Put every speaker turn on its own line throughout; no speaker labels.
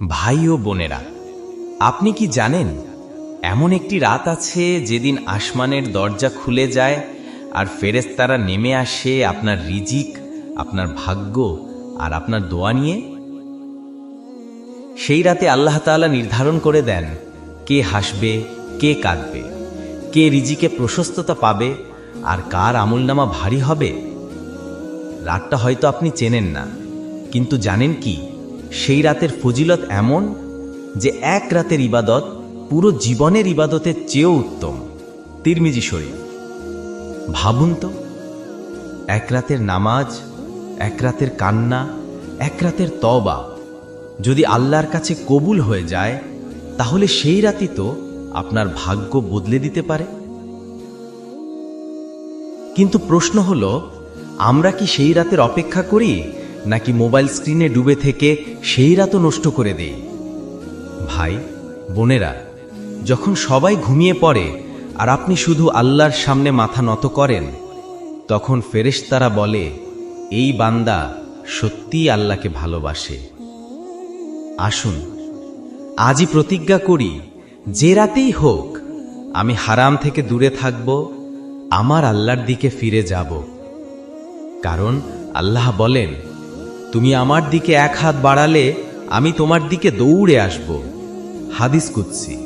ভাই ও বোনেরা, আপনি কি জানেন, এমন একটি রাত আছে যেদিন আসমানের দরজা খুলে যায় আর ফেরেশতারা নেমে আসে আপনার রিজিক, আপনার ভাগ্য আর আপনার দোয়া নিয়ে? সেই রাতে আল্লাহ তাআলা নির্ধারণ করে দেন, কে হাসবে, কে কাঁদবে, কে রিজিকে প্রশস্ততা পাবে আর কার আমলনামা ভারী হবে? রাতটা হয়তো আপনি চেনেন না, কিন্তু জানেন কি? সেই রাতের ফজিলত এমন যে এক রাতের ইবাদত পুরো জীবনের ইবাদতের চেয়েও উত্তম। তিরমিজি শরীফ। ভাবুন তো, এক রাতের নামাজ, এক রাতের কান্না, এক রাতের তবা যদি আল্লাহর কাছে কবুল হয়ে যায়, তাহলে সেই রাতই তো আপনার ভাগ্য বদলে দিতে পারে। কিন্তু প্রশ্ন হলো, আমরা কি সেই রাতের অপেক্ষা করি? নাকি মোবাইল স্ক্রিনে ডুবে থেকে সেই রাতও নষ্ট করে দেই? ভাই, বোনেরা, যখন সবাই ঘুমিয়ে পড়ে আর আপনি শুধু আল্লাহর সামনে মাথা নত করেন, তখন ফেরেশতারা বলে, এই বান্দা সত্যিই আল্লাহকে ভালোবাসে। আসুন, আজই প্রতিজ্ঞা করি, যে রাতেই হোক, আমি হারাম থেকে দূরে থাকব, আমার আল্লাহর দিকে ফিরে যাব। কারণ আল্লাহ বলেন তুমি আমার দিকে এক হাত বাড়ালে আমি তোমার দিকে দৌড়ে আসব। হাদিস কুৎসি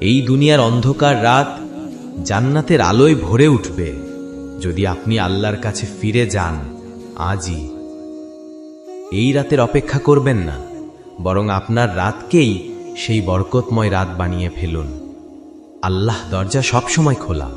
এই দুনিয়ার অন্ধকার রাত জান্নাতের আলোয় ভরে উঠবে। যদি আপনি আল্লাহর কাছে ফিরে যান, আজই। এই রাতের অপেক্ষা করবেন না, বরং আপনার রাতকেই সেই বরকতময় রাত বানিয়ে ফেলুন। আল্লাহ দরজা সবসময় খোলা।